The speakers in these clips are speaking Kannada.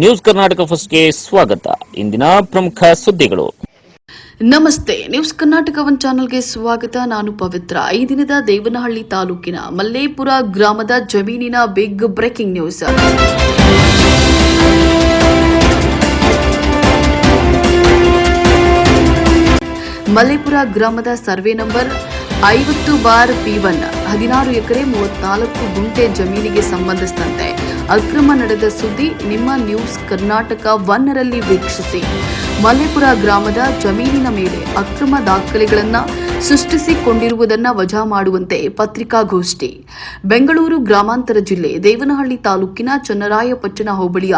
ನ್ಯೂಸ್ ಕರ್ನಾಟಕ ಫಸ್ಟ್ಗೆ ಸ್ವಾಗತ. ಇಂದಿನ ಪ್ರಮುಖ ಸುದ್ದಿಗಳು. ನಮಸ್ತೆ, ನ್ಯೂಸ್ ಕರ್ನಾಟಕ ಒನ್ ಚಾನೆಲ್ಗೆ ಸ್ವಾಗತ. ನಾನು ಪವಿತ್ರ. ಐದಿನದ ದಿನದ ದೇವನಹಳ್ಳಿ ತಾಲೂಕಿನ ಮಲ್ಲೇಪುರ ಗ್ರಾಮದ ಜಮೀನಿನ ಬಿಗ್ ಬ್ರೇಕಿಂಗ್ ನ್ಯೂಸ್. ಮಲ್ಲೇಪುರ ಗ್ರಾಮದ ಸರ್ವೆ ನಂಬರ್ ಐವತ್ತು ಬಾರ್ ಪಿ ಒನ್, ಹದಿನಾರು ಎಕರೆ ಮೂವತ್ನಾಲ್ಕು ಗುಂಟೆ ಜಮೀನಿಗೆ ಸಂಬಂಧಿಸಿದಂತೆ ಅಕ್ರಮ ನಡೆದ ಸುದ್ದಿ ನಿಮ್ಮ ನ್ಯೂಸ್ ಕರ್ನಾಟಕ ಒನ್ನರಲ್ಲಿ ವೀಕ್ಷಿಸಿ. ಮಲ್ಲೇಪುರ ಗ್ರಾಮದ ಜಮೀನಿನ ಮೇಲೆ ಅಕ್ರಮ ದಾಖಲೆಗಳನ್ನು ಸೃಷ್ಟಿಸಿಕೊಂಡಿರುವುದನ್ನು ವಜಾ ಮಾಡುವಂತೆ ಪತ್ರಿಕಾಗೋಷ್ಠಿ. ಬೆಂಗಳೂರು ಗ್ರಾಮಾಂತರ ಜಿಲ್ಲೆ ದೇವನಹಳ್ಳಿ ತಾಲೂಕಿನ ಚನ್ನರಾಯಪಟ್ಟಣ ಹೋಬಳಿಯ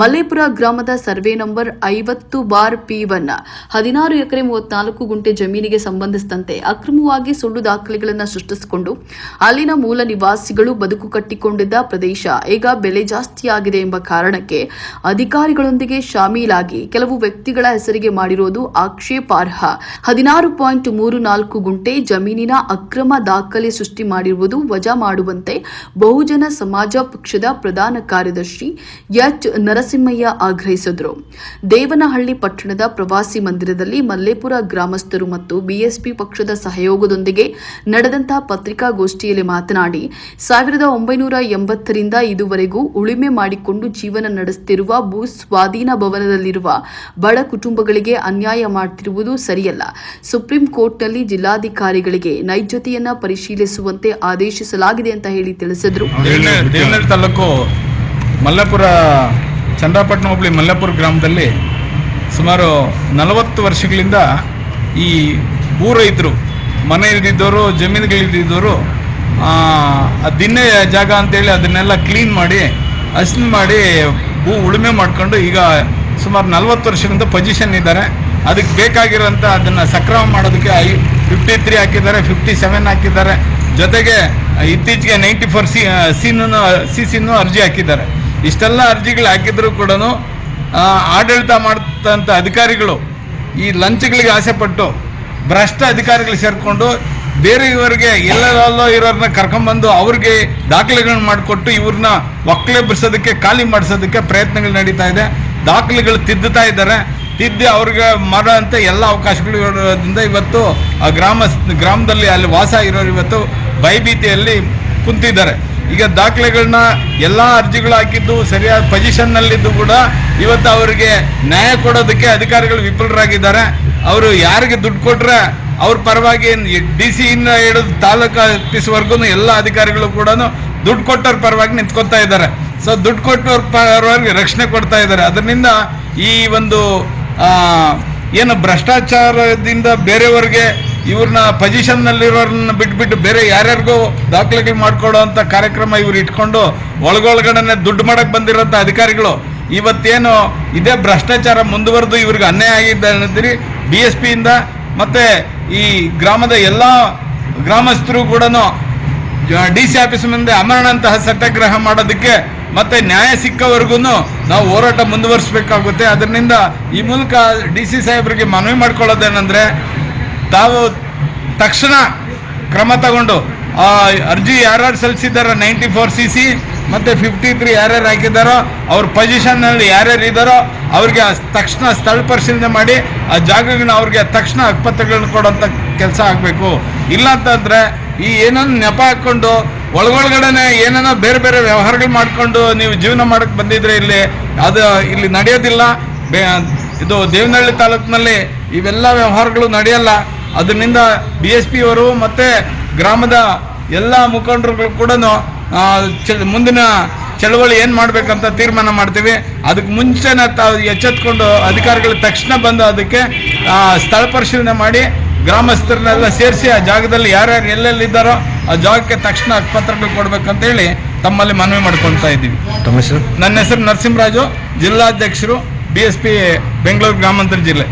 ಮಲ್ಲೇಪುರ ಗ್ರಾಮದ ಸರ್ವೆ ನಂಬರ್ ಐವತ್ತು ಬಾರ್ ಪಿ ಒನ್. ಹದಿನಾರು ಎಕರೆ ಮೂವತ್ನಾಲ್ಕು ಗುಂಟೆ ಜಮೀನಿಗೆ ಸಂಬಂಧಿಸಿದಂತೆ ಅಕ್ರಮವಾಗಿ ಸುಳ್ಳು ದಾಖಲೆಗಳನ್ನು ಸೃಷ್ಟಿಸಿಕೊಂಡು ಅಲ್ಲಿನ ಮೂಲ ನಿವಾಸಿಗಳು ಬದುಕು ಕಟ್ಟಿಕೊಂಡಿದ್ದ ಪ್ರದೇಶ ಈಗ ಬೆಲೆ ಜಾಸ್ತಿಯಾಗಿದೆ ಎಂಬ ಕಾರಣಕ್ಕೆ ಅಧಿಕಾರಿಗಳೊಂದಿಗೆ ಶಾಮೀಲಾಗಿ ಕೆಲವು ವ್ಯಕ್ತಿಗಳ ಹೆಸರಿಗೆ ಮಾಡಿರುವುದು ಆಕ್ಷೇಪಾರ್ಹ. ಹದಿನಾರು ಪಾಯಿಂಟ್ ಮೂರು ನಾಲ್ಕು ಗುಂಟೆ ಜಮೀನಿನ ಅಕ್ರಮ ದಾಖಲೆ ಸೃಷ್ಟಿ ಮಾಡಿರುವುದು ವಜಾ ಮಾಡುವಂತೆ ಬಹುಜನ ಸಮಾಜ ಪಕ್ಷದ ಪ್ರಧಾನ ಕಾರ್ಯದರ್ಶಿ ಎಚ್. ನರಸಿಂಹಯ್ಯ ಆಗ್ರಹಿಸಿದರು. ದೇವನಹಳ್ಳಿ ಪಟ್ಟಣದ ಪ್ರವಾಸಿ ಮಂದಿರದಲ್ಲಿ ಮಲ್ಲೇಪುರ ಗ್ರಾಮಸ್ಥರು ಮತ್ತು ಬಿಎಸ್ಪಿ ಪಕ್ಷದ ಸಹಯೋಗದೊಂದಿಗೆ ನಡೆದಂತಹ ಪತ್ರಿಕಾಗೋಷ್ಠಿಯಲ್ಲಿ ಮಾತನಾಡಿ, ಸಾವಿರದ ಒಂಬೈನೂರ ಎಂಬತ್ತರಿಂದ ಇದುವರೆಗೂ ಉಳಿಮೆ ಮಾಡಿಕೊಂಡು ಜೀವನ ನಡೆಸುತ್ತಿರುವ ಭೂ ಸ್ವಾಧೀನ ಭವನದಲ್ಲಿರುವ ಬಡ ಕುಟುಂಬಗಳಿಗೆ ಅನ್ಯಾಯ ಮಾಡುತ್ತಿರುವುದು ಸರಿಯಲ್ಲ. ಸುಪ್ರೀಂ ಕೋರ್ಟ್ನಲ್ಲಿ ಜಿಲ್ಲಾಧಿಕಾರಿಗಳಿಗೆ ನೈಜತೆಯನ್ನ ಪರಿಶೀಲಿಸುವಂತೆ ಆದೇಶಿಸಲಾಗಿದೆ ಅಂತ ಹೇಳಿ ತಿಳಿಸಿದರು. ತಾಲೂಕು ಮಲ್ಲಾಪುರ, ಚಂದ್ರಪಟ್ಟಣ ಹೋಬಳಿ ಮಲ್ಲಪುರ ಗ್ರಾಮದಲ್ಲಿ ಸುಮಾರು ನಲವತ್ತು ವರ್ಷಗಳಿಂದ ಈ ಭೂ ರೈತರು, ಮನೆ ಇಲ್ದಿದ್ದವರು ಜಮೀನುಗಳಿದ್ದಿದ್ದವರು ದಿನ ಜಾಗ ಅಂತೇಳಿ ಅದನ್ನೆಲ್ಲ ಕ್ಲೀನ್ ಮಾಡಿ, ಹಸಿನ ಮಾಡಿ ಭೂ ಉಳುಮೆ ಮಾಡಿಕೊಂಡು ಈಗ ಸುಮಾರು ನಲವತ್ತು ವರ್ಷದಿಂದ ಪೊಸಿಷನ್ ಇದ್ದಾರೆ. ಅದಕ್ಕೆ ಬೇಕಾಗಿರೋಂಥ ಅದನ್ನು ಸಕ್ರಮ ಮಾಡೋದಕ್ಕೆ ಐ ಫಿಫ್ಟಿ ತ್ರೀ ಹಾಕಿದ್ದಾರೆ ಫಿಫ್ಟಿ ಸೆವೆನ್ ಹಾಕಿದ್ದಾರೆ. ಜೊತೆಗೆ ಇತ್ತೀಚೆಗೆ ನೈಂಟಿ ಫೋರ್ ಸಿ ಸಿನೂ ಸಿ ಸಿನೂ ಅರ್ಜಿ ಹಾಕಿದ್ದಾರೆ. ಇಷ್ಟೆಲ್ಲ ಅರ್ಜಿಗಳು ಹಾಕಿದ್ರು ಕೂಡ ಆಡಳಿತ ಮಾಡ್ತಂಥ ಅಧಿಕಾರಿಗಳು ಈ ಲಂಚಗಳಿಗೆ ಆಸೆಪಟ್ಟು ಭ್ರಷ್ಟ ಅಧಿಕಾರಿಗಳು ಸೇರಿಕೊಂಡು ಬೇರೆಯವರಿಗೆ ಎಲ್ಲರಲ್ಲೋ ಇರೋರನ್ನ ಕರ್ಕೊಂಬಂದು ಅವ್ರಿಗೆ ದಾಖಲೆಗಳನ್ನ ಮಾಡಿಕೊಟ್ಟು ಇವ್ರನ್ನ ಒಕ್ಕಲೆಬ್ಬಿಸೋದಕ್ಕೆ ಖಾಲಿ ಮಾಡಿಸೋದಕ್ಕೆ ಪ್ರಯತ್ನಗಳು ನಡೀತಾ ಇದೆ. ದಾಖಲೆಗಳು ತಿದ್ದುತ್ತಾ ಇದ್ದಾರೆ. ತಿದ್ದಿ ಅವ್ರಿಗೆ ಅಂತ ಎಲ್ಲ ಅವಕಾಶಗಳು ಇರೋದ್ರಿಂದ ಇವತ್ತು ಆ ಗ್ರಾಮ ಗ್ರಾಮದಲ್ಲಿ ಅಲ್ಲಿ ವಾಸ ಇರೋರು ಇವತ್ತು ಭಯಭೀತಿಯಲ್ಲಿ ಕುಂತಿದ್ದಾರೆ. ಈಗ ದಾಖಲೆಗಳನ್ನ ಎಲ್ಲ ಅರ್ಜಿಗಳು ಹಾಕಿದ್ದು ಸರಿಯಾದ ಪೊಸಿಷನ್ನಲ್ಲಿದ್ದು ಕೂಡ ಇವತ್ತು ಅವರಿಗೆ ನ್ಯಾಯ ಕೊಡೋದಕ್ಕೆ ಅಧಿಕಾರಿಗಳು ವಿಫಲರಾಗಿದ್ದಾರೆ. ಅವರು ಯಾರಿಗೆ ದುಡ್ಡು ಕೊಟ್ಟರೆ ಅವ್ರ ಪರವಾಗಿ ಡಿ ಸಿ ಇನ್ನ ಹಿಡಿದು ತಾಲೂಕು ಆಫೀಸ್ವರೆಗೂ ಎಲ್ಲ ಅಧಿಕಾರಿಗಳು ಕೂಡ ದುಡ್ಡು ಕೊಟ್ಟವ್ರ ಪರವಾಗಿ ನಿಂತ್ಕೊತಾ ಇದ್ದಾರೆ. ಸೊ ದುಡ್ಡು ಕೊಟ್ಟವ್ರ ಪರವಾಗಿ ರಕ್ಷಣೆ ಕೊಡ್ತಾ ಇದ್ದಾರೆ. ಅದರಿಂದ ಈ ಒಂದು ಏನು ಭ್ರಷ್ಟಾಚಾರದಿಂದ ಬೇರೆಯವ್ರಿಗೆ ಇವ್ರನ್ನ ಪೊಸಿಷನ್ನಲ್ಲಿರೋರನ್ನ ಬಿಟ್ಬಿಟ್ಟು ಬೇರೆ ಯಾರ್ಯಾರಿಗೂ ದಾಖಲೆಗಳು ಮಾಡ್ಕೊಡೋ ಅಂತ ಕಾರ್ಯಕ್ರಮ ಇವ್ರು ಇಟ್ಕೊಂಡು ಒಳಗೊಳಗಡೆ ದುಡ್ಡು ಮಾಡಕ್ಕೆ ಬಂದಿರೋಂಥ ಅಧಿಕಾರಿಗಳು ಇವತ್ತೇನು ಇದೇ ಭ್ರಷ್ಟಾಚಾರ ಮುಂದುವರೆದು ಇವ್ರಿಗೆ ಅನ್ಯಾಯ ಆಗಿದೆ ಅನ್ನೋದ್ರಿ ಬಿ ಎಸ್ ಪಿಯಿಂದ ಮತ್ತು ಈ ಗ್ರಾಮದ ಎಲ್ಲ ಗ್ರಾಮಸ್ಥರು ಕೂಡ ಡಿ ಸಿ ಆಫೀಸ್ ಮುಂದೆ ಅಮರಣಂತಹ ಸತ್ಯಾಗ್ರಹ ಮಾಡೋದಕ್ಕೆ ಮತ್ತೆ ನ್ಯಾಯ ಸಿಕ್ಕವರೆಗೂ ನಾವು ಹೋರಾಟ ಮುಂದುವರಿಸಬೇಕಾಗುತ್ತೆ. ಅದರಿಂದ ಈ ಮೂಲಕ ಡಿ ಸಿ ಸಾಹೇಬರಿಗೆ ಮನವಿ ಮಾಡ್ಕೊಳ್ಳೋದೇನೆಂದರೆ, ತಾವು ತಕ್ಷಣ ಕ್ರಮ ತಗೊಂಡು, ಆ ಅರ್ಜಿ ಯಾರ್ಯಾರು ಸಲ್ಲಿಸಿದ್ದಾರೋ, ನೈಂಟಿ ಫೋರ್ ಸಿ ಸಿ ಮತ್ತು ಫಿಫ್ಟಿ ತ್ರೀ ಯಾರ್ಯಾರು ಹಾಕಿದ್ದಾರೋ, ಅವ್ರ ಪೊಸಿಷನ್ನಲ್ಲಿ ಯಾರ್ಯಾರು ಇದ್ದಾರೋ, ಅವ್ರಿಗೆ ತಕ್ಷಣ ಸ್ಥಳ ಪರಿಶೀಲನೆ ಮಾಡಿ, ಆ ಜಾಗಗಳನ್ನ ಅವ್ರಿಗೆ ತಕ್ಷಣ ಹಕ್ಪತ್ರಗಳನ್ನ ಕೊಡೋಂಥ ಕೆಲಸ ಆಗಬೇಕು. ಇಲ್ಲ ಅಂತಂದರೆ ಈ ಏನನ್ನು ನೆಪ ಹಾಕ್ಕೊಂಡು ಒಳಗೊಳಗಡೆನೆ ಏನೇನೋ ಬೇರೆ ಬೇರೆ ವ್ಯವಹಾರಗಳು ಮಾಡಿಕೊಂಡು ನೀವು ಜೀವನ ಮಾಡಕ್ಕೆ ಬಂದಿದ್ರೆ ಇಲ್ಲಿ ಅದು ಇಲ್ಲಿ ನಡೆಯೋದಿಲ್ಲ. ಇದು ದೇವನಹಳ್ಳಿ ತಾಲೂಕಿನಲ್ಲಿ ಇವೆಲ್ಲ ವ್ಯವಹಾರಗಳು ನಡೆಯಲ್ಲ. ಅದರಿಂದ ಬಿ ಎಸ್ ಪಿ ಅವರು ಮತ್ತು ಗ್ರಾಮದ ಎಲ್ಲ ಮುಖಂಡರುಗಳು ಕೂಡ ಮುಂದಿನ ಚಳವಳಿ ಏನು ಮಾಡಬೇಕಂತ ತೀರ್ಮಾನ ಮಾಡ್ತೀವಿ. ಅದಕ್ಕೆ ಮುಂಚೆನೇ ತಾವು ಎಚ್ಚೆತ್ಕೊಂಡು ಅಧಿಕಾರಿಗಳು ತಕ್ಷಣ ಬಂದು ಅದಕ್ಕೆ ಸ್ಥಳ ಪರಿಶೀಲನೆ ಮಾಡಿ ಗ್ರಾಮಸ್ಥರನ್ನೆಲ್ಲ ಸೇರಿಸಿ ಆ ಜಾಗದಲ್ಲಿ ಯಾರ್ಯಾರು ಎಲ್ಲೆಲ್ಲಿದ್ದಾರೋ ಆ ಜಾಗಕ್ಕೆ ತಕ್ಷಣ ಹಕ್ಪತ್ರಗಳು ಕೊಡ್ಬೇಕಂತ ಹೇಳಿ ತಮ್ಮಲ್ಲಿ ಮನವಿ ಮಾಡ್ಕೊಳ್ತಾ ಇದ್ದೀವಿ. ತಮ್ಮ ಹೆಸರು? ನನ್ನ ಹೆಸರು ನರಸಿಂಹರಾಜು ಜಿಲ್ಲಾಧ್ಯಕ್ಷರು ಡಿ ಎಸ್ ಪಿ ಬೆಂಗಳೂರು ಗ್ರಾಮಾಂತರ ಜಿಲ್ಲೆ.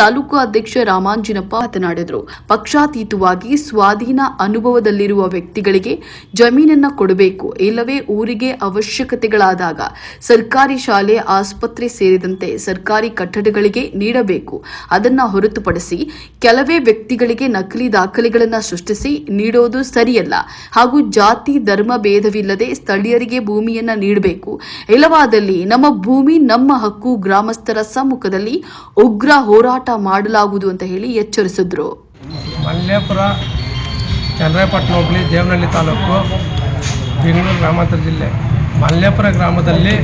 ತಾಲೂಕು ಅಧ್ಯಕ್ಷ ರಾಮಾಂಜಿನಪ್ಪ ಮಾತನಾಡಿದರು. ಪಕ್ಷಾತೀತವಾಗಿ ಸ್ವಾಧೀನ ಅನುಭವದಲ್ಲಿರುವ ವ್ಯಕ್ತಿಗಳಿಗೆ ಜಮೀನನ್ನ ಕೊಡಬೇಕು. ಇಲ್ಲವೇ ಊರಿಗೆ ಅವಶ್ಯಕತೆಗಳಾದಾಗ ಸರ್ಕಾರಿ ಶಾಲೆ, ಆಸ್ಪತ್ರೆ ಸೇರಿದಂತೆ ಸರ್ಕಾರಿ ಕಟ್ಟಡಗಳಿಗೆ ನೀಡಬೇಕು. ಅದನ್ನ ಹೊರತುಪಡಿಸಿ ಕೆಲವೇ ವ್ಯಕ್ತಿಗಳಿಗೆ ನಕಲಿ ದಾಖಲೆಗಳನ್ನು ಸೃಷ್ಟಿಸಿ ನೀಡೋದು ಸರಿಯಲ್ಲ. ಹಾಗೂ ಜಾತಿ, ಧರ್ಮ ಭೇದವಿಲ್ಲದೆ ಸ್ಥಳೀಯರಿಗೆ ಭೂಮಿಯನ್ನು ನೀಡಬೇಕು. ಇಲ್ಲವಾದಲ್ಲಿ ನಮ್ಮ ಭೂಮಿ, ನಮ್ಮ ಹಕ್ಕು ಗ್ರಾಮಸ್ಥರ ಸಮ್ಮುಖದಲ್ಲಿ ಉಗ್ರ ಹೋರಾಟ ಮಾಡಲಾಗುವುದು ಅಂತ ಹೇಳಿ ಎಚ್ಚರಿಸಿದ್ರು. ಮಲ್ಲೇಪುರ, ಚನ್ನರಾಯಪಟ್ಟಣ ಹೋಬಳಿ, ದೇವನಹಳ್ಳಿ ತಾಲೂಕು, ಬೆಂಗಳೂರು ಗ್ರಾಮಾಂತರ ಜಿಲ್ಲೆ. ಮಲ್ಲೇಪುರ ಗ್ರಾಮದಲ್ಲಿ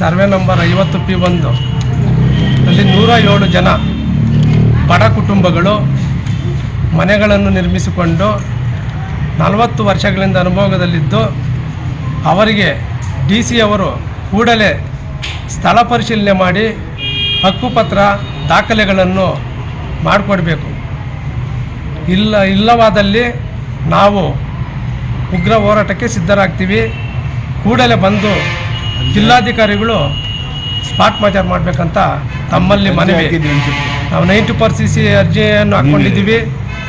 ಸರ್ವೆ ನಂಬರ್ ಐವತ್ತು ಪಿ ಒಂದು. ಅಲ್ಲಿ ನೂರ ಏಳು ಜನ ಬಡ ಕುಟುಂಬಗಳು ಮನೆಗಳನ್ನು ನಿರ್ಮಿಸಿಕೊಂಡು ನಲವತ್ತು ವರ್ಷಗಳಿಂದ ಅನುಭವದಲ್ಲಿದ್ದು ಅವರಿಗೆ ಡಿ ಸಿ ಅವರು ಕೂಡಲೇ ಸ್ಥಳ ಪರಿಶೀಲನೆ ಮಾಡಿ ಹಕ್ಕುಪತ್ರ ದಾಖಲೆಗಳನ್ನು ಮಾಡಿಕೊಡ್ಬೇಕು. ಇಲ್ಲ ಇಲ್ಲವಾದಲ್ಲಿ ನಾವು ಉಗ್ರ ಹೋರಾಟಕ್ಕೆ ಸಿದ್ಧರಾಗ್ತೀವಿ. ಕೂಡಲೇ ಬಂದು ಜಿಲ್ಲಾಧಿಕಾರಿಗಳು ಸ್ಪಾಟ್ ಮಾಚಾರ್ ಮಾಡಬೇಕಂತ ತಮ್ಮಲ್ಲಿ ಮನವಿ. ನಾವು ನೈಂಟಿ ಪರ್ ಸಿ ಸಿ ಅರ್ಜಿಯನ್ನು ಹಾಕ್ಕೊಂಡಿದ್ದೀವಿ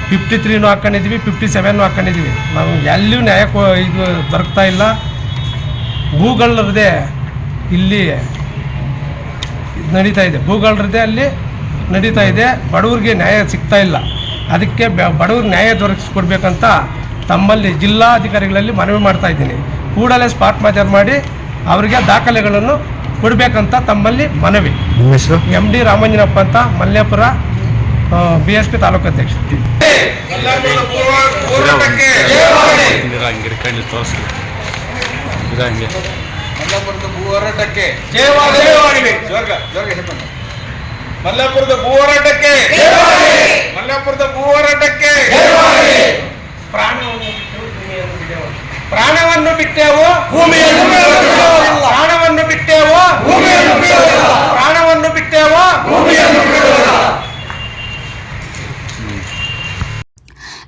ಫಿಫ್ಟಿ ತ್ರೀನೂ ಹಾಕ್ಕೊಂಡಿದ್ದೀವಿ ಫಿಫ್ಟಿ ಸೆವೆನ್ನು ಹಾಕ್ಕೊಂಡಿದ್ದೀವಿ ನಾವು ಎಲ್ಲಿಯೂ ನ್ಯಾಯ ಇದು ದೊರಕ್ತಾ ಇಲ್ಲ. ಭೂಗಳರದೇ ಇಲ್ಲಿ ಇದ್ ನಡೀತಾ ಇದೆ. ಭೂಗಳರದೇ ಅಲ್ಲಿ ನಡೀತಾ ಇದೆ. ಬಡವ್ರಿಗೆ ನ್ಯಾಯ ಸಿಗ್ತಾ ಇಲ್ಲ. ಅದಕ್ಕೆ ಬಡವ್ರಿಗೆ ನ್ಯಾಯ ದೊರಕಿಸ್ಕೊಡ್ಬೇಕಂತ ತಮ್ಮಲ್ಲಿ ಜಿಲ್ಲಾಧಿಕಾರಿಗಳಲ್ಲಿ ಮನವಿ ಮಾಡ್ತಾ ಇದ್ದೀನಿ. ಕೂಡಲೇ ಸ್ಪಾಟ್ ಮಾಜರ್ ಮಾಡಿ ಅವರಿಗೆ ದಾಖಲೆಗಳನ್ನು ಕೊಡಬೇಕಂತ ತಮ್ಮಲ್ಲಿ ಮನವಿ. ಎಂ ಡಿ ರಾಮಂಜನಪ್ಪ ಅಂತ Mallepura B S P taluk ಅಧ್ಯಕ್ಷ. ಹೋರಾಟಕ್ಕೆ ಜೋರ್ಗ, ಜೋರ್ಗ ಹೇಳ್ಬಂದು. ಮಲ್ಲಾಪುರದ ಭೂ ಹೋರಾಟಕ್ಕೆ ಮಲ್ಲಾಪುರದ ಭೂ ಹೋರಾಟಕ್ಕೆ ಪ್ರಾಣವನ್ನು ಬಿಟ್ಟೆವು. ಭೂಮಿಯನ್ನು ಪ್ರಾಣವನ್ನು ಬಿಟ್ಟೆವು. ಭೂಮಿಯನ್ನು ಪ್ರಾಣವನ್ನು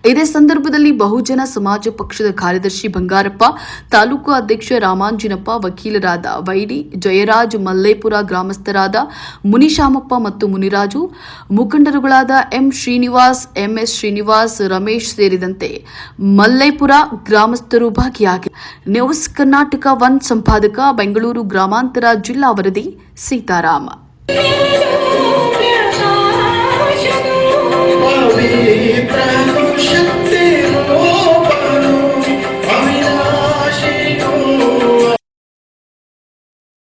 ಇದೇ ಸಂದರ್ಭದಲ್ಲಿ ಬಹುಜನ ಸಮಾಜ ಪಕ್ಷದ ಕಾರ್ಯದರ್ಶಿ ಬಂಗಾರಪ್ಪ, ತಾಲೂಕು ಅಧ್ಯಕ್ಷ ರಾಮಾಂಜಿನಪ್ಪ, ವಕೀಲರಾದ ವೈಡಿ ಜಯರಾಜ್, ಮಲ್ಲೇಪುರ ಗ್ರಾಮಸ್ಥರಾದ ಮುನಿಶಾಮಪ್ಪ ಮತ್ತು ಮುನಿರಾಜು, ಮುಖಂಡರುಗಳಾದ ಎಂ ಶ್ರೀನಿವಾಸ್, ಎಂಎಸ್ ಶ್ರೀನಿವಾಸ್, ರಮೇಶ್ ಸೇರಿದಂತೆ ಮಲ್ಲೇಪುರ ಗ್ರಾಮಸ್ಥರು ಭಾಗಿಯಾಗಿ. ನ್ಯೂಸ್ ಕರ್ನಾಟಕ ಒನ್ ಸಂಪಾದಕ, ಬೆಂಗಳೂರು ಗ್ರಾಮಾಂತರ ಜಿಲ್ಲಾ ವರದಿ, ಸೀತಾರಾಮ. ಪ್ರಾಣ ocean